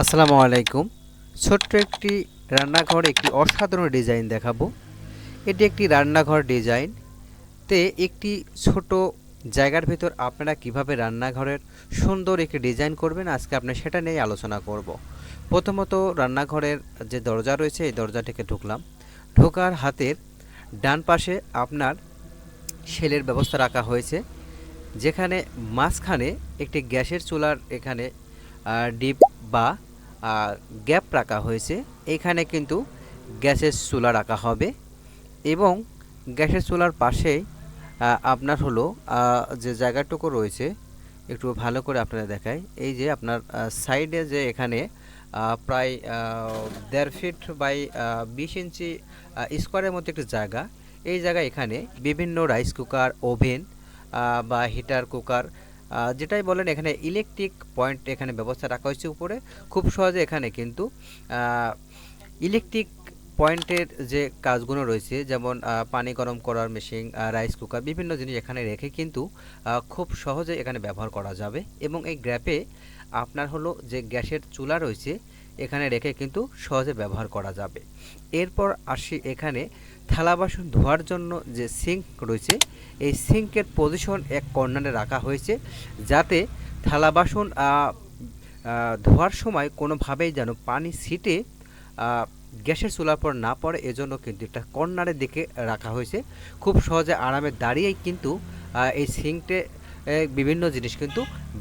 আসসালামু আলাইকুম। ছোট্ট একটি রান্নাঘর একটি অসাধারণ ডিজাইন দেখাবো। এটি একটি রান্নাঘর ডিজাইন। তে একটি ছোট জায়গার ভিতর আপনারা কীভাবে রান্নাঘরের সুন্দর একটি ডিজাইন করবেন আজকে আপনার সেটা নিয়ে আলোচনা করব। প্রথমত রান্নাঘরের যে দরজা রয়েছে, এই দরজাটিকে ঢুকলাম। ঢোকার হাতের ডান পাশে আপনার সেলের ব্যবস্থা রাখা হয়েছে। যেখানে মাঝখানে একটি গ্যাসের চুলার এখানে ডিপ বা গ্যাপ রাখা হয়েছে। এখানে কিন্তু গ্যাসের চুলা রাখা হবে এবং গ্যাসের চুলার আহ, আপনার হলো যে জায়গাটুকু রয়েছে একটু ভালো করে আপনারা দেখাই। এই যে আপনার সাইডে যে এখানে প্রায় দেড় ফিট বাই বিশ ইঞ্চি স্কোয়ারের মধ্যে একটি জায়গা। এই জায়গায় এখানে বিভিন্ন রাইস কুকার ওভেন বা হিটার কুকার যেটাই বলেন, এখানে ইলেকট্রিক পয়েন্ট এখানে ব্যবস্থা রাখা হয়েছে উপরে। খুব সহজে এখানে কিন্তু ইলেকট্রিক পয়েন্টের যে কাজগুলো রয়েছে, যেমন পানি গরম করার মেশিন রাইস কুকার বিভিন্ন জিনিস এখানে রেখে কিন্তু খুব সহজে এখানে ব্যবহার করা যাবে। এবং এই গ্র্যাপে আপনার হলো যে গ্যাসের চুলা রয়েছে এখানে রেখে কিন্তু সহজে ব্যবহার করা যাবে। এরপর আসি এখানে থালা বাসন ধোয়ার জন্য যে সিঙ্ক রয়েছে, এই সিঙ্কের পজিশন এক কর্নারে রাখা হয়েছে যাতে থালা বাসন ধোয়ার সময় কোনোভাবেই যেন পানি ছিটে গ্যাসের চুলার পর না পড়ে, এজন্য কিন্তু একটা কর্নারের দিকে রাখা হয়েছে। খুব সহজে আরামে দাঁড়িয়েই কিন্তু এই সিঙ্কটে বিভিন্ন জিনিস কিন্তু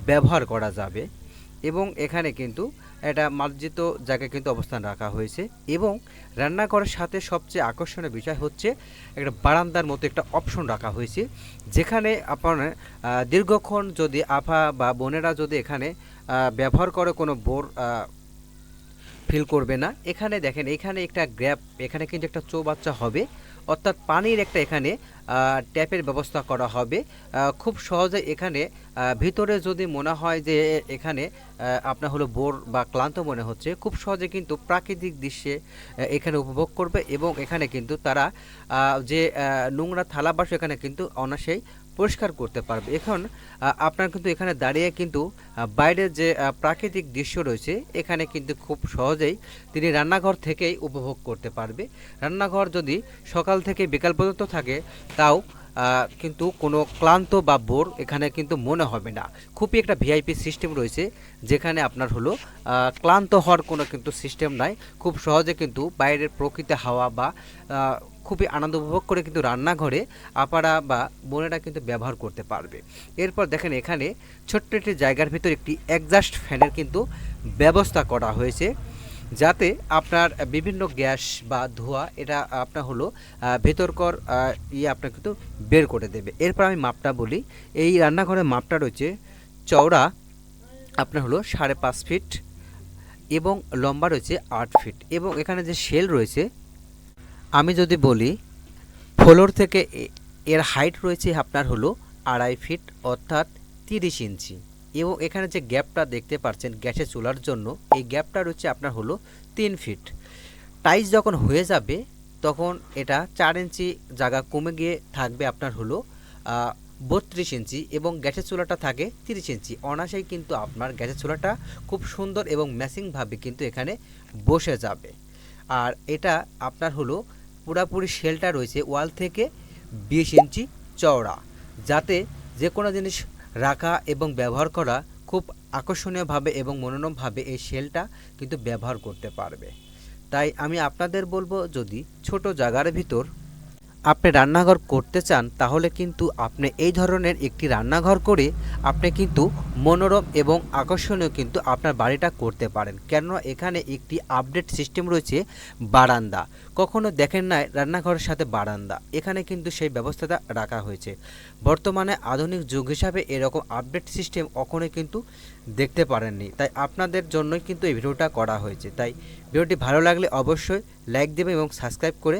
ব্যবহার করা যাবে। এবং এখানে কিন্তু একটা মার্জিত জায়গায় কিন্তু অবস্থান রাখা হয়েছে এবং রান্নাঘরের সাথে সবচেয়ে আকর্ষণীয় বিষয় হচ্ছে একটা বারান্দার মতো একটা অপশন রাখা হয়েছে, যেখানে আপনার দীর্ঘক্ষণ যদি আফা বা বোনেরা যদি এখানে ব্যবহার করে কোনো বোর ফিল করবে না। এখানে দেখেন, এখানে একটা গ্র্যাপ, এখানে কিন্তু একটা চৌবাচ্চা হবে। অর্থাৎ পানির একটা এখানে ট্যাপের ব্যবস্থা করা হবে। খুব সহজে এখানে ভিতরে যদি মনে হয় যে এখানে আপনার হলো বোর বা ক্লান্ত মনে হচ্ছে, খুব সহজে কিন্তু প্রাকৃতিক দৃশ্যে এখানে উপভোগ করবে এবং এখানে কিন্তু তারা যে নোংরা থালা বাসন এখানে কিন্তু অনায়াসেই পরিষ্কার করতে পারবে। এখন আপনার কিন্তু এখানে দাঁড়িয়ে কিন্তু বাইরের যে প্রাকৃতিক দৃশ্য রয়েছে, এখানে কিন্তু খুব সহজেই তিনি রান্নাঘর থেকেই উপভোগ করতে পারবে। রান্নাঘর যদি সকাল থেকে বিকাল পর্যন্ত থাকে, তাও কিন্তু কোনো ক্লান্ত বা বোর এখানে কিন্তু মনে হবে না। খুবই একটা ভিআইপি সিস্টেম রয়েছে, যেখানে আপনার হলো ক্লান্ত হওয়ার কোনো কিন্তু সিস্টেম নাই। খুব সহজে কিন্তু বাইরের প্রকৃত হাওয়া বা খুবই আনন্দ উপভোগ করে কিন্তু রান্নাঘরে আপারা বা বোনেরা কিন্তু ব্যবহার করতে পারবে। এরপর দেখেন এখানে ছোট্ট একটি জায়গার ভিতর একটি অ্যাডজাস্ট ফ্যানের কিন্তু ব্যবস্থা করা হয়েছে। যাতে আপনার বিভিন্ন গ্যাস বা ধোঁয়া এটা আপনার হলো ভেতরকর ইয়ে আপনার কিন্তু বের করে দেবে। এরপর আমি মাপটা বলি। এই রান্নাঘরের মাপটা রয়েছে, চওড়া আপনার হলো সাড়ে পাঁচ ফিট এবং লম্বা রয়েছে আট ফিট। এবং এখানে যে শেল রয়েছে, আমি যদি বলি, ফ্লোর থেকে এর হাইট রয়েছে আপনার হলো আড়াই ফিট, অর্থাৎ তিরিশ ইঞ্চি। এবং এখানে যে গ্যাপটা দেখতে পাচ্ছেন গ্যাসের চুলার জন্য, এই গ্যাপটা রয়েছে আপনার হলো তিন ফিট। টাইস যখন হয়ে যাবে, তখন এটা চার ইঞ্চি জায়গা কমে গিয়ে থাকবে আপনার হলো বত্রিশ ইঞ্চি এবং গ্যাসের চুলাটা থাকে তিরিশ ইঞ্চি। অনায়াসেই কিন্তু আপনার গ্যাসের চুলাটা খুব সুন্দর এবং ম্যাচিংভাবে কিন্তু এখানে বসে যাবে। আর এটা আপনার হলো পুরাপুরি শেলটা রয়েছে ওয়াল থেকে বিশ ইঞ্চি চওড়া, যাতে যে কোনো জিনিস রাখা এবং ব্যবহার করা খুব আকর্ষণীয়ভাবে এবং মনোরমভাবে এই শেলটা কিন্তু ব্যবহার করতে পারবে। তাই আমি আপনাদের বলব যদি ছোট জায়গার ভিতর আপনি রান্নাঘর করতে চান, তাহলে কিন্তু আপনি এই ধরনের একটি রান্নাঘর করে আপনি কিন্তু মনোরম এবং আকর্ষণীয় কিন্তু আপনার বাড়িটা করতে পারেন। কেননা এখানে একটি আপডেট সিস্টেম রয়েছে, বারান্দা। কখনো দেখেন না রান্নাঘরের সাথে বারান্দা। এখানে কিন্তু সেই ব্যবস্থাটা রাখা হয়েছে। বর্তমানে আধুনিক যুগ হিসাবে এরকম আপডেট সিস্টেম কখনোই কিন্তু দেখতে পারেননি। তাই আপনাদের জন্যই কিন্তু এই ভিডিওটা করা হয়েছে। তাই ভিডিওটি ভালো লাগলে অবশ্যই লাইক দেবেন এবং সাবস্ক্রাইব করে